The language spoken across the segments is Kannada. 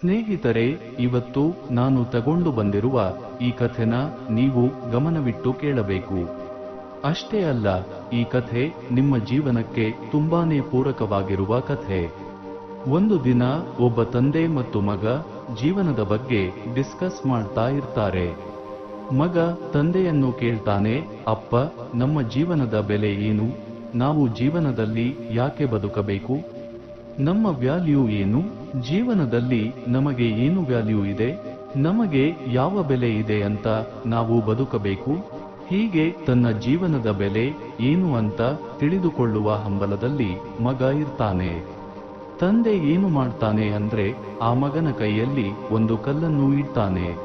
ಸ್ನೇಹಿತರೆ, ಇವತ್ತು ನಾನು ತಗೊಂಡು ಬಂದಿರುವ ಈ ಕಥೆನ ನೀವು ಗಮನವಿಟ್ಟು ಕೇಳಬೇಕು. ಅಷ್ಟೇ ಅಲ್ಲ, ಈ ಕಥೆ ನಿಮ್ಮ ಜೀವನಕ್ಕೆ ತುಂಬಾನೇ ಪೂರಕವಾಗಿರುವ ಕಥೆ. ಒಂದು ದಿನ ಒಬ್ಬ ತಂದೆ ಮತ್ತು ಮಗ ಜೀವನದ ಬಗ್ಗೆ ಡಿಸ್ಕಸ್ ಮಾಡ್ತಾ ಇರ್ತಾರೆ. ಮಗ ತಂದೆಯನ್ನು ಕೇಳ್ತಾನೆ, ಅಪ್ಪ, ನಮ್ಮ ಜೀವನದ ಬೆಲೆ ಏನು? ನಾವು ಜೀವನದಲ್ಲಿ ಯಾಕೆ ಬದುಕಬೇಕು? ನಮ್ಮ ವ್ಯಾಲ್ಯೂ ಏನು? ಜೀವನದಲ್ಲಿ ನಮಗೆ ಏನು ವ್ಯಾಲ್ಯೂ ಇದೆ? ನಮಗೆ ಯಾವ ಬೆಲೆ ಇದೆ ಅಂತ ನಾವು ಬದುಕಬೇಕು? ಹೀಗೆ ತನ್ನ ಜೀವನದ ಬೆಲೆ ಏನು ಅಂತ ತಿಳಿದುಕೊಳ್ಳುವ ಹಂಬಲದಲ್ಲಿ ಮಗ ಇರ್ತಾನೆ. ತಂದೆ ಏನು ಮಾಡ್ತಾನೆ ಅಂದ್ರೆ ಆ ಮಗನ ಕೈಯಲ್ಲಿ ಒಂದು ಕಲ್ಲನ್ನು ಇಡ್ತಾನೆ.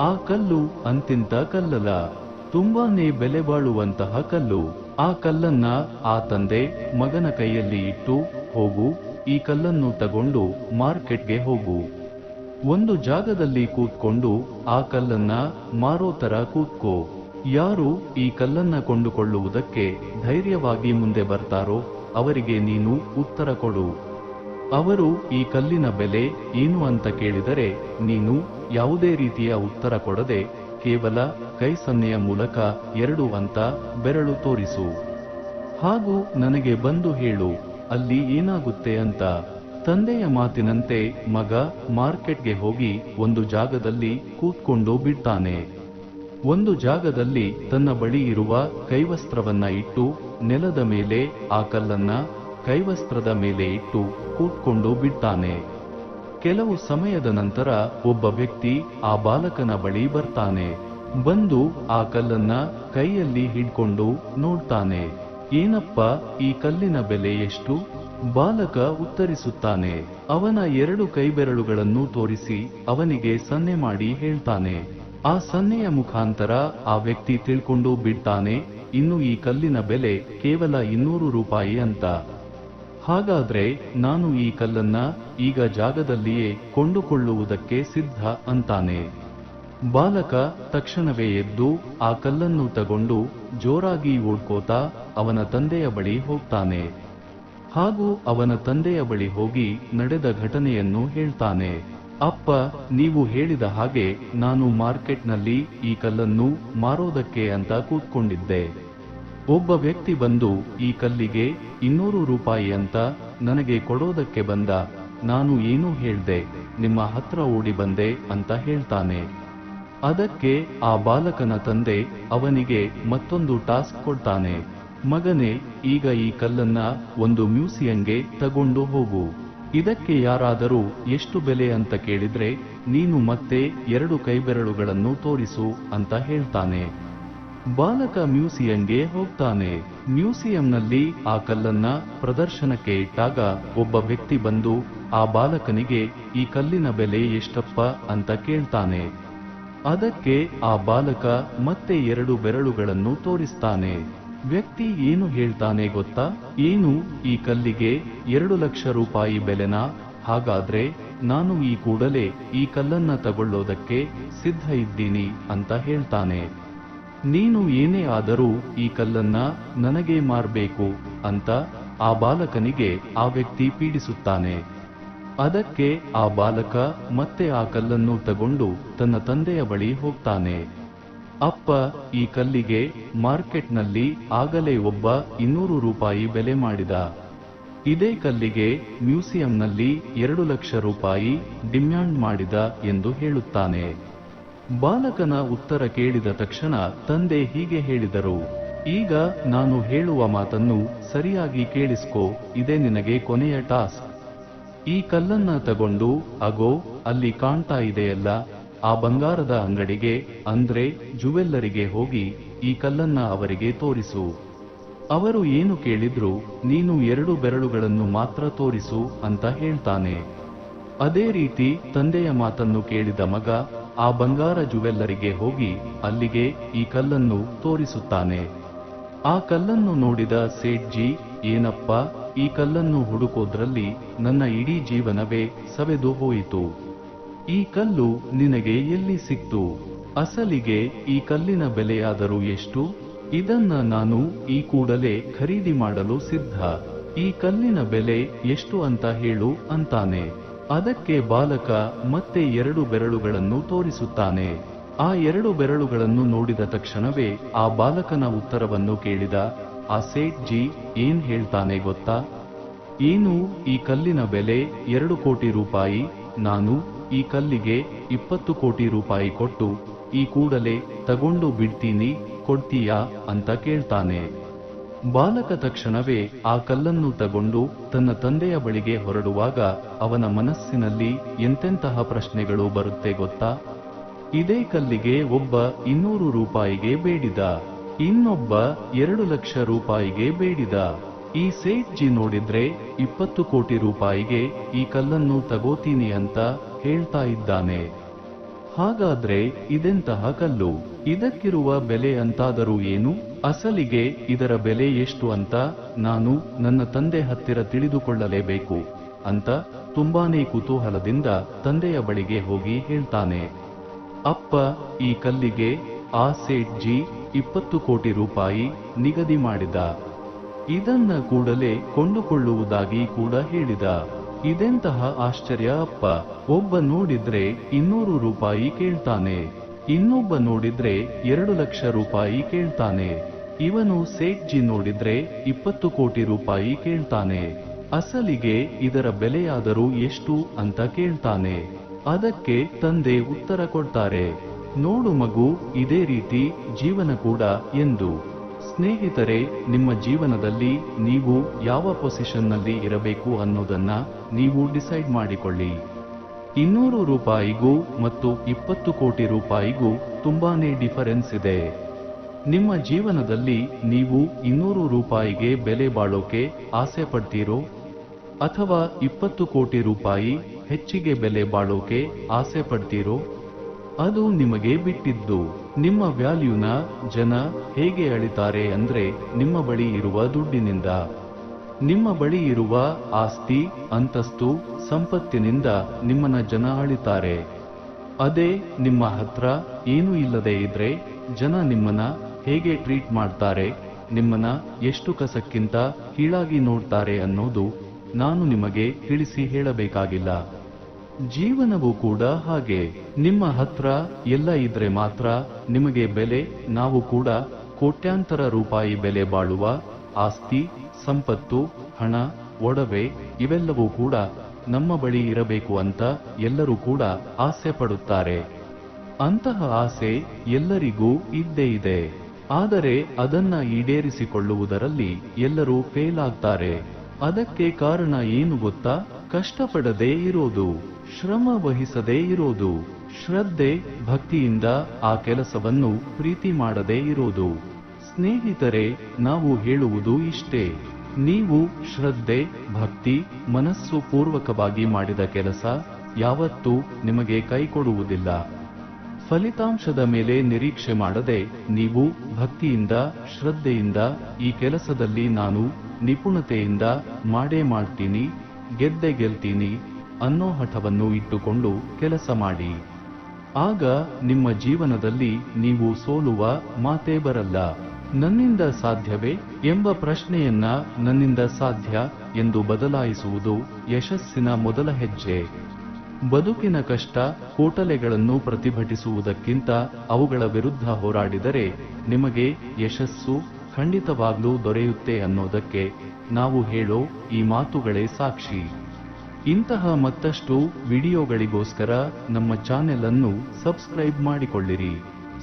ಆ ಕಲ್ಲು ಅಂತಿಂತ ಕಲ್ಲಲ್ಲ ತುಂಬಾನೇ ಬೆಲೆ ಬಾಳುವಂತಹ ಕಲ್ಲು. ಆ ಕಲ್ಲನ್ನ ಆ ತಂದೆ ಮಗನ ಕೈಯಲ್ಲಿ ಇಟ್ಟು ಹೋಗು. ಈ ಕಲ್ಲನ್ನು ತಗೊಂಡು ಮಾರ್ಕೆಟ್ಗೆ ಹೋಗು. ಒಂದು ಜಾಗದಲ್ಲಿ ಕೂತ್ಕೊಂಡು ಆ ಕಲ್ಲನ್ನ ಮಾರೋ ತರ ಕೂತ್ಕೋ. ಯಾರು ಈ ಕಲ್ಲನ್ನ ಕೊಂಡುಕೊಳ್ಳುವುದಕ್ಕೆ ಧೈರ್ಯವಾಗಿ ಮುಂದೆ ಬರ್ತಾರೋ ಅವರಿಗೆ ನೀನು ಉತ್ತರ ಕೊಡು. ಅವರು ಈ ಕಲ್ಲಿನ ಬೆಲೆ ಏನು ಅಂತ ಕೇಳಿದರೆ ನೀನು ಯಾವುದೇ ರೀತಿಯ ಉತ್ತರ ಕೊಡದೆ ಕೇವಲ ಕೈ ಸನ್ನೆಯ ಮೂಲಕ ಎರಡು ಅಂತ ಬೆರಳು ತೋರಿಸು. ಹಾಗೂ ನನಗೆ ಬಂದು ಹೇಳು. ಅಲ್ಲಿ ಏನಾಗುತ್ತೆ ಅಂತ ತಂದೆಯ ಮಾತಿನಂತೆ ಮಗ ಮಾರ್ಕೆಟ್ಗೆ ಹೋಗಿ ಒಂದು ಜಾಗದಲ್ಲಿ ಕೂತ್ಕೊಂಡು ಬಿಡ್ತಾನೆ. ಒಂದು ಜಾಗದಲ್ಲಿ ತನ್ನ ಬಳಿ ಇರುವ ಕೈವಸ್ತ್ರವನ್ನ ಇಟ್ಟು ನೆಲದ ಮೇಲೆ ಆ ಕಲ್ಲನ್ನ ಕೈವಸ್ತ್ರದ ಮೇಲೆ ಇಟ್ಟು ಕೂತ್ಕೊಂಡು ಬಿಡ್ತಾನೆ. ಕೆಲವು ಸಮಯದ ನಂತರ ಒಬ್ಬ ವ್ಯಕ್ತಿ ಆ ಬಾಲಕನ ಬಳಿ ಬರ್ತಾನೆ. ಬಂದು ಆ ಕಲ್ಲನ್ನ ಕೈಯಲ್ಲಿ ಹಿಡ್ಕೊಂಡು ನೋಡ್ತಾನೆ. ಏನಪ್ಪ, ಈ ಕಲ್ಲಿನ ಬೆಲೆ ಎಷ್ಟು? ಬಾಲಕ ಉತ್ತರಿಸುತ್ತಾನೆ, ಅವನ ಎರಡು ಕೈಬೆರಳುಗಳನ್ನು ತೋರಿಸಿ ಅವನಿಗೆ ಸನ್ನೆ ಮಾಡಿ ಹೇಳ್ತಾನೆ. ಆ ಸನ್ನೆಯ ಮುಖಾಂತರ ಆ ವ್ಯಕ್ತಿ ತಿಳ್ಕೊಂಡು ಬಿಡ್ತಾನೆ, ಇನ್ನು ಈ ಕಲ್ಲಿನ ಬೆಲೆ ಕೇವಲ ಇನ್ನೂರು ರೂಪಾಯಿ ಅಂತ. ಹಾಗಾದ್ರೆ ನಾನು ಈ ಕಲ್ಲನ್ನ ಈಗ ಜಾಗದಲ್ಲಿಯೇ ಕೊಂಡುಕೊಳ್ಳುವುದಕ್ಕೆ ಸಿದ್ಧ ಅಂತಾನೆ. ಬಾಲಕ ತಕ್ಷಣವೇ ಎದ್ದು ಆ ಕಲ್ಲನ್ನು ತಗೊಂಡು ಜೋರಾಗಿ ಓಡ್ಕೋತಾ ಅವನ ತಂದೆಯ ಬಳಿ ಹೋಗ್ತಾನೆ. ಹಾಗೂ ಅವನ ತಂದೆಯ ಬಳಿ ಹೋಗಿ ನಡೆದ ಘಟನೆಯನ್ನು ಹೇಳ್ತಾನೆ. ಅಪ್ಪ, ನೀವು ಹೇಳಿದ ಹಾಗೆ ನಾನು ಮಾರ್ಕೆಟ್ನಲ್ಲಿ ಈ ಕಲ್ಲನ್ನು ಮಾರೋದಕ್ಕೆ ಅಂತ ಕೂತ್ಕೊಂಡಿದ್ದೆ. ಒಬ್ಬ ವ್ಯಕ್ತಿ ಬಂದು ಈ ಕಲ್ಲಿಗೆ ಇನ್ನೂರು ರೂಪಾಯಿ ಅಂತ ನನಗೆ ಕೊಡೋದಕ್ಕೆ ಬಂದ. ನಾನು ಏನೂ ಹೇಳ್ದೆ, ನಿಮ್ಮ ಹತ್ರ ಓಡಿ ಬಂದೆ ಅಂತ ಹೇಳ್ತಾನೆ. ಅದಕ್ಕೆ ಆ ಬಾಲಕನ ತಂದೆ ಅವನಿಗೆ ಮತ್ತೊಂದು ಟಾಸ್ಕ್ ಕೊಡ್ತಾನೆ, ಮಗನೇ, ಈಗ ಈ ಕಲ್ಲನ್ನ ಒಂದು ಮ್ಯೂಸಿಯಂಗೆ ತಗೊಂಡು ಹೋಗು. ಇದಕ್ಕೆ ಯಾರಾದರೂ ಎಷ್ಟು ಬೆಲೆ ಅಂತ ಕೇಳಿದ್ರೆ, ನೀನು ಮತ್ತೆ ಎರಡು ಕೈಬೆರಳುಗಳನ್ನು ತೋರಿಸು ಅಂತ ಹೇಳ್ತಾನೆ. ಬಾಲಕ ಮ್ಯೂಸಿಯಂಗೆ ಹೋಗ್ತಾನೆ. ಮ್ಯೂಸಿಯಂನಲ್ಲಿ ಆ ಕಲ್ಲನ್ನ ಪ್ರದರ್ಶನಕ್ಕೆ ಇಟ್ಟಾಗ ಒಬ್ಬ ವ್ಯಕ್ತಿ ಬಂದು, ಆ ಬಾಲಕನಿಗೆ ಈ ಕಲ್ಲಿನ ಬೆಲೆ ಎಷ್ಟಪ್ಪ? ಅಂತ ಕೇಳ್ತಾನೆ. ಅದಕ್ಕೆ ಆ ಬಾಲಕ ಮತ್ತೆ ಎರಡು ಬೆರಳುಗಳನ್ನು ತೋರಿಸ್ತಾನೆ. ವ್ಯಕ್ತಿ ಏನು ಹೇಳ್ತಾನೆ ಗೊತ್ತಾ? ಏನು ಈ ಕಲ್ಲಿಗೆ ಎರಡು ಲಕ್ಷ ರೂಪಾಯಿ ಬೆಲೆನಾ? ಹಾಗಾದ್ರೆ ನಾನು ಈ ಕೂಡಲೇ ಈ ಕಲ್ಲನ್ನ ತಗೊಳ್ಳೋದಕ್ಕೆ ಸಿದ್ಧ ಇದ್ದೀನಿ ಅಂತ ಹೇಳ್ತಾನೆ. ನೀನು ಏನೇ ಆದರೂ ಈ ಕಲ್ಲನ್ನ ನನಗೆ ಮಾರ್ಬೇಕು ಅಂತ ಆ ಬಾಲಕನಿಗೆ ಆ ವ್ಯಕ್ತಿ ಪೀಡಿಸುತ್ತಾನೆ. ಅದಕ್ಕೆ ಆ ಬಾಲಕ ಮತ್ತೆ ಆ ಕಲ್ಲನ್ನು ತಗೊಂಡು ತನ್ನ ತಂದೆಯ ಬಳಿ ಹೋಗ್ತಾನೆ. ಅಪ್ಪ, ಈ ಕಲ್ಲಿಗೆ ಮಾರ್ಕೆಟ್ನಲ್ಲಿ ಆಗಲೇ ಒಬ್ಬ ಇನ್ನೂರು ರೂಪಾಯಿ ಬೆಲೆ ಮಾಡಿದ. ಇದೇ ಕಲ್ಲಿಗೆ ಮ್ಯೂಸಿಯಂನಲ್ಲಿ ಎರಡು ಲಕ್ಷ ರೂಪಾಯಿ ಡಿಮ್ಯಾಂಡ್ ಮಾಡಿದ ಎಂದು ಹೇಳುತ್ತಾನೆ. ಬಾಲಕನ ಉತ್ತರ ಕೇಳಿದ ತಕ್ಷಣ ತಂದೆ ಹೀಗೆ ಹೇಳಿದರು, ಈಗ ನಾನು ಹೇಳುವ ಮಾತನ್ನು ಸರಿಯಾಗಿ ಕೇಳಿಸ್ಕೋ, ಇದೇ ನಿನಗೆ ಕೊನೆಯ ಟಾಸ್ಕ್. ಈ ಕಲ್ಲನ್ನ ತಗೊಂಡು, ಅಗೋ, ಅಲ್ಲಿ ಕಾಣ್ತಾ ಇದೆಯಲ್ಲ, ಆ ಬಂಗಾರದ ಅಂಗಡಿಗೆ, ಅಂದ್ರೆ ಜುವೆಲ್ಲರಿಗೆ ಹೋಗಿ ಈ ಕಲ್ಲನ್ನ ಅವರಿಗೆ ತೋರಿಸು. ಅವರು ಏನು ಕೇಳಿದ್ರು, ನೀನು ಎರಡು ಬೆರಳುಗಳನ್ನು ಮಾತ್ರ ತೋರಿಸು ಅಂತ ಹೇಳ್ತಾನೆ. ಅದೇ ರೀತಿ ತಂದೆಯ ಮಾತನ್ನು ಕೇಳಿದ ಮಗ, ಆ ಬಂಗಾರ ಜುವೆಲ್ಲರಿಗೆ ಹೋಗಿ ಅಲ್ಲಿಗೆ ಈ ಕಲ್ಲನ್ನು ತೋರಿಸುತ್ತಾನೆ. ಆ ಕಲ್ಲನ್ನು ನೋಡಿದ ಸೇಠ್ಜಿ, ಏನಪ್ಪ ಈ ಕಲ್ಲನ್ನು ಹುಡುಕೋದ್ರಲ್ಲಿ ನನ್ನ ಇಡೀ ಜೀವನವೇ ಸವೆದು ಹೋಯಿತು ಈ ಕಲ್ಲು ನಿನಗೆ ಎಲ್ಲಿ ಸಿಕ್ತು? ಅಸಲಿಗೆ ಈ ಕಲ್ಲಿನ ಬೆಲೆಯಾದರೂ ಎಷ್ಟು? ಇದನ್ನ ನಾನು ಈ ಕೂಡಲೇ ಖರೀದಿ ಮಾಡಲು ಸಿದ್ಧ. ಈ ಕಲ್ಲಿನ ಬೆಲೆ ಎಷ್ಟು ಅಂತ ಹೇಳು ಅಂತಾನೆ. ಅದಕ್ಕೆ ಬಾಲಕ ಮತ್ತೆ ಎರಡು ಬೆರಳುಗಳನ್ನು ತೋರಿಸುತ್ತಾನೆ. ಆ ಎರಡು ಬೆರಳುಗಳನ್ನು ನೋಡಿದ ತಕ್ಷಣವೇ ಆ ಬಾಲಕನ ಉತ್ತರವನ್ನು ಕೇಳಿದ. ಆ ಸೇಠ್ ಜಿ ಏನ್ ಹೇಳ್ತಾನೆ ಗೊತ್ತಾ? ಏನು ಈ ಕಲ್ಲಿನ ಬೆಲೆ ಎರಡು ಕೋಟಿ ರೂಪಾಯಿ? ನಾನು ಈ ಕಲ್ಲಿಗೆ ಇಪ್ಪತ್ತು ಕೋಟಿ ರೂಪಾಯಿ ಕೊಟ್ಟು ಈ ಕೂಡಲೇ ತಗೊಂಡು ಬಿಡ್ತೀನಿ, ಕೊಡ್ತೀಯಾ ಅಂತ ಕೇಳ್ತಾನೆ. ಬಾಲಕ ತಕ್ಷಣವೇ ಆ ಕಲ್ಲನ್ನು ತಗೊಂಡು ತನ್ನ ತಂದೆಯ ಬಳಿಗೆ ಹೊರಡುವಾಗ ಅವನ ಮನಸ್ಸಿನಲ್ಲಿ ಎಂತೆಂತಹ ಪ್ರಶ್ನೆಗಳು ಬರುತ್ತೆ ಗೊತ್ತಾ? ಇದೇ ಕಲ್ಲಿಗೆ ಒಬ್ಬ ಇನ್ನೂರು ರೂಪಾಯಿಗೆ ಬೇಡಿದ. ಇನ್ನೊಬ್ಬ ಎರಡು ಲಕ್ಷ ರೂಪಾಯಿಗೆ ಬೇಡಿದ. ಈ ಸೇಠ್ ಜಿ ನೋಡಿದ್ರೆ ಇಪ್ಪತ್ತು ಕೋಟಿ ರೂಪಾಯಿಗೆ ಈ ಕಲ್ಲನ್ನು ತಗೋತೀನಿ ಅಂತ ಹೇಳ್ತಾ ಇದ್ದಾನೆ. ಹಾಗಾದ್ರೆ ಇದೆಂತಹ ಕಲ್ಲು? ಇದಕ್ಕಿರುವ ಬೆಲೆ ಅಂತಾದರೂ ಏನು? ಅಸಲಿಗೆ ಇದರ ಬೆಲೆ ಎಷ್ಟು ಅಂತ ನಾನು ನನ್ನ ತಂದೆ ಹತ್ತಿರ ತಿಳಿದುಕೊಳ್ಳಲೇಬೇಕು ಅಂತ ತುಂಬಾನೇ ಕುತೂಹಲದಿಂದ ತಂದೆಯ ಬಳಿಗೆ ಹೋಗಿ ಹೇಳ್ತಾನೆ. ಅಪ್ಪ, ಈ ಕಲ್ಲಿಗೆ ಆ ಸೇಠ್ ಜಿ ಇಪ್ಪತ್ತು ಕೋಟಿ ರೂಪಾಯಿ ನಿಗದಿ ಮಾಡಿದ. ಇದನ್ನ ಕೂಡಲೇ ಕೊಂಡುಕೊಳ್ಳುವುದಾಗಿ ಕೂಡ ಹೇಳಿದ. ಇದೆಂತಹ ಆಶ್ಚರ್ಯ ಅಪ್ಪ, ಒಬ್ಬ ನೋಡಿದ್ರೆ ಇನ್ನೂರು ರೂಪಾಯಿ ಕೇಳ್ತಾನೆ. ಇನ್ನೊಬ್ಬ ನೋಡಿದ್ರೆ ಎರಡು ಲಕ್ಷ ರೂಪಾಯಿ ಕೇಳ್ತಾನೆ. ಇವನು ಸೇಠ್ ಜಿ ನೋಡಿದ್ರೆ ಇಪ್ಪತ್ತು ಕೋಟಿ ರೂಪಾಯಿ ಕೇಳ್ತಾನೆ. ಅಸಲಿಗೆ ಇದರ ಬೆಲೆಯಾದರೂ ಎಷ್ಟು ಅಂತ ಕೇಳ್ತಾನೆ. ಅದಕ್ಕೆ ತಂದೆ ಉತ್ತರ ಕೊಡ್ತಾರೆ. ನೋಡು ಮಗು, ಇದೇ ರೀತಿ ಜೀವನ ಕೂಡ ಎಂದು. ಸ್ನೇಹಿತರೆ, ನಿಮ್ಮ ಜೀವನದಲ್ಲಿ ನೀವು ಯಾವ ಪೊಸಿಷನ್ನಲ್ಲಿ ಇರಬೇಕು ಅನ್ನೋದನ್ನ ನೀವು ಡಿಸೈಡ್ ಮಾಡಿಕೊಳ್ಳಿ. ಇನ್ನೂರು ರೂಪಾಯಿಗೂ ಮತ್ತು ಇಪ್ಪತ್ತು ಕೋಟಿ ರೂಪಾಯಿಗೂ ತುಂಬಾನೇ ಡಿಫರೆನ್ಸ್ ಇದೆ. ನಿಮ್ಮ ಜೀವನದಲ್ಲಿ ನೀವು ಇನ್ನೂರು ರೂಪಾಯಿಗೆ ಬೆಲೆ ಬಾಳೋಕೆ ಆಸೆ ಪಡ್ತೀರೋ? ಅಥವಾ ಇಪ್ಪತ್ತು ಕೋಟಿ ರೂಪಾಯಿ ಹೆಚ್ಚಿಗೆ ಬೆಲೆ ಬಾಳೋಕೆ ಆಸೆ ಪಡ್ತೀರೋ? ಅದು ನಿಮಗೆ ಬಿಟ್ಟಿದ್ದು. ನಿಮ್ಮ ವ್ಯಾಲ್ಯೂನ ಜನ ಹೇಗೆ ಅಳಿತಾರೆ ಅಂದ್ರೆ ನಿಮ್ಮ ಬಳಿ ಇರುವ ದುಡ್ಡಿನಿಂದ. ನಿಮ್ಮ ಬಳಿ ಇರುವ ಆಸ್ತಿ, ಅಂತಸ್ತು, ಸಂಪತ್ತಿನಿಂದ ನಿಮ್ಮನ್ನ ಜನ ಅಳಿತಾರೆ. ಅದೇ ನಿಮ್ಮ ಹತ್ರ ಏನೂ ಇಲ್ಲದೆ ಇದ್ರೆ ಜನ ನಿಮ್ಮನ್ನ ಹೇಗೆ ಟ್ರೀಟ್ ಮಾಡ್ತಾರೆ, ನಿಮ್ಮನ್ನ ಎಷ್ಟು ಕಸಕ್ಕಿಂತ ಕೀಳಾಗಿ ನೋಡ್ತಾರೆ ಅನ್ನೋದು ನಾನು ನಿಮಗೆ ತಿಳಿಸಿ ಹೇಳಬೇಕಾಗಿಲ್ಲ. ಜೀವನವೂ ಕೂಡ ಹಾಗೆ. ನಿಮ್ಮ ಹತ್ರ ಎಲ್ಲ ಇದ್ರೆ ಮಾತ್ರ ನಿಮಗೆ ಬೆಲೆ, ನಾವು ಕೂಡ ಕೋಟ್ಯಾಂತರ ರೂಪಾಯಿ ಬೆಲೆ ಬಾಳುವ ಆಸ್ತಿ, ಸಂಪತ್ತು, ಹಣ, ಒಡವೆ ಇವೆಲ್ಲವೂ ಕೂಡ ನಮ್ಮ ಬಳಿ ಇರಬೇಕು ಅಂತ ಎಲ್ಲರೂ ಕೂಡ ಆಸೆ ಪಡುತ್ತಾರೆ. ಅಂತಹ ಆಸೆ ಎಲ್ಲರಿಗೂ ಇದ್ದೇ ಇದೆ. ಆದರೆ ಅದನ್ನ ಈಡೇರಿಸಿಕೊಳ್ಳುವುದರಲ್ಲಿ ಎಲ್ಲರೂ ಫೇಲ್ ಆಗ್ತಾರೆ. ಅದಕ್ಕೆ ಕಾರಣ ಏನು ಗೊತ್ತಾ? ಕಷ್ಟಪಡದೇ ಇರೋದು, ಶ್ರಮ ವಹಿಸದೇ ಇರೋದು, ಶ್ರದ್ಧೆ, ಭಕ್ತಿಯಿಂದ ಆ ಕೆಲಸವನ್ನು ಪ್ರೀತಿ ಮಾಡದೇ ಇರೋದು. ಸ್ನೇಹಿತರೆ, ನಾವು ಹೇಳುವುದು ಇಷ್ಟೇ. ನೀವು ಶ್ರದ್ಧೆ, ಭಕ್ತಿ, ಮನಸ್ಸು ಪೂರ್ವಕವಾಗಿ ಮಾಡಿದ ಕೆಲಸ ಯಾವತ್ತೂ ನಿಮಗೆ ಕೈಕೊಡುವುದಿಲ್ಲ. ಫಲಿತಾಂಶದ ಮೇಲೆ ನಿರೀಕ್ಷೆ ಮಾಡದೆ ನೀವು ಭಕ್ತಿಯಿಂದ, ಶ್ರದ್ಧೆಯಿಂದ ಈ ಕೆಲಸದಲ್ಲಿ ನಾನು ನಿಪುಣತೆಯಿಂದ ಮಾಡೇ ಮಾಡ್ತೀನಿ, ಗೆದ್ದೆ ಗೆಲ್ತೀನಿ ಅನ್ನೋ ಹಠವನ್ನು ಇಟ್ಟುಕೊಂಡು ಕೆಲಸ ಮಾಡಿ. ಆಗ ನಿಮ್ಮ ಜೀವನದಲ್ಲಿ ನೀವು ಸೋಲುವ ಮಾತೇ ಬರಲ್ಲ. ನನ್ನಿಂದ ಸಾಧ್ಯವೇ ಎಂಬ ಪ್ರಶ್ನೆಯನ್ನ ನನ್ನಿಂದ ಸಾಧ್ಯ ಎಂದು ಬದಲಾಯಿಸುವುದು ಯಶಸ್ಸಿನ ಮೊದಲ ಹೆಜ್ಜೆ. ಬದುಕಿನ ಕಷ್ಟ ಕೋಟಲೆಗಳನ್ನು ಪ್ರತಿಭಟಿಸುವುದಕ್ಕಿಂತ ಅವುಗಳ ವಿರುದ್ಧ ಹೋರಾಡಿದರೆ ನಿಮಗೆ ಯಶಸ್ಸು ಖಂಡಿತವಾಗ್ಲೂ ದೊರೆಯುತ್ತೆ ಅನ್ನೋದಕ್ಕೆ ನಾವು ಹೇಳೋ ಈ ಮಾತುಗಳೇ ಸಾಕ್ಷಿ. ಇಂತಹ ಮತ್ತಷ್ಟು ವಿಡಿಯೋಗಳಿಗೋಸ್ಕರ ನಮ್ಮ ಚಾನೆಲ್ ಅನ್ನು ಸಬ್ಸ್ಕ್ರೈಬ್ ಮಾಡಿಕೊಳ್ಳಿರಿ.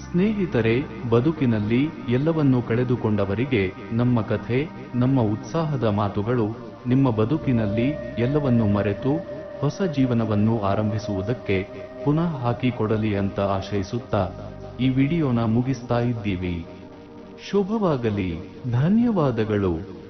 ಸ್ನೇಹಿತರೆ, ಬದುಕಿನಲ್ಲಿ ಎಲ್ಲವನ್ನೂ ಕಳೆದುಕೊಂಡವರಿಗೆ ನಮ್ಮ ಕಥೆ, ನಮ್ಮ ಉತ್ಸಾಹದ ಮಾತುಗಳು ನಿಮ್ಮ ಬದುಕಿನಲ್ಲಿ ಎಲ್ಲವನ್ನೂ ಮರೆತು ಹೊಸ ಜೀವನವನ್ನು ಆರಂಭಿಸುವುದಕ್ಕೆ ಪುನಃ ಹಾಕಿಕೊಡಲಿ ಅಂತ ಆಶಯಿಸುತ್ತಾ ಈ ವಿಡಿಯೋನ ಮುಗಿಸ್ತಾ ಇದ್ದೀವಿ. ಶುಭವಾಗಲಿ. ಧನ್ಯವಾದಗಳು.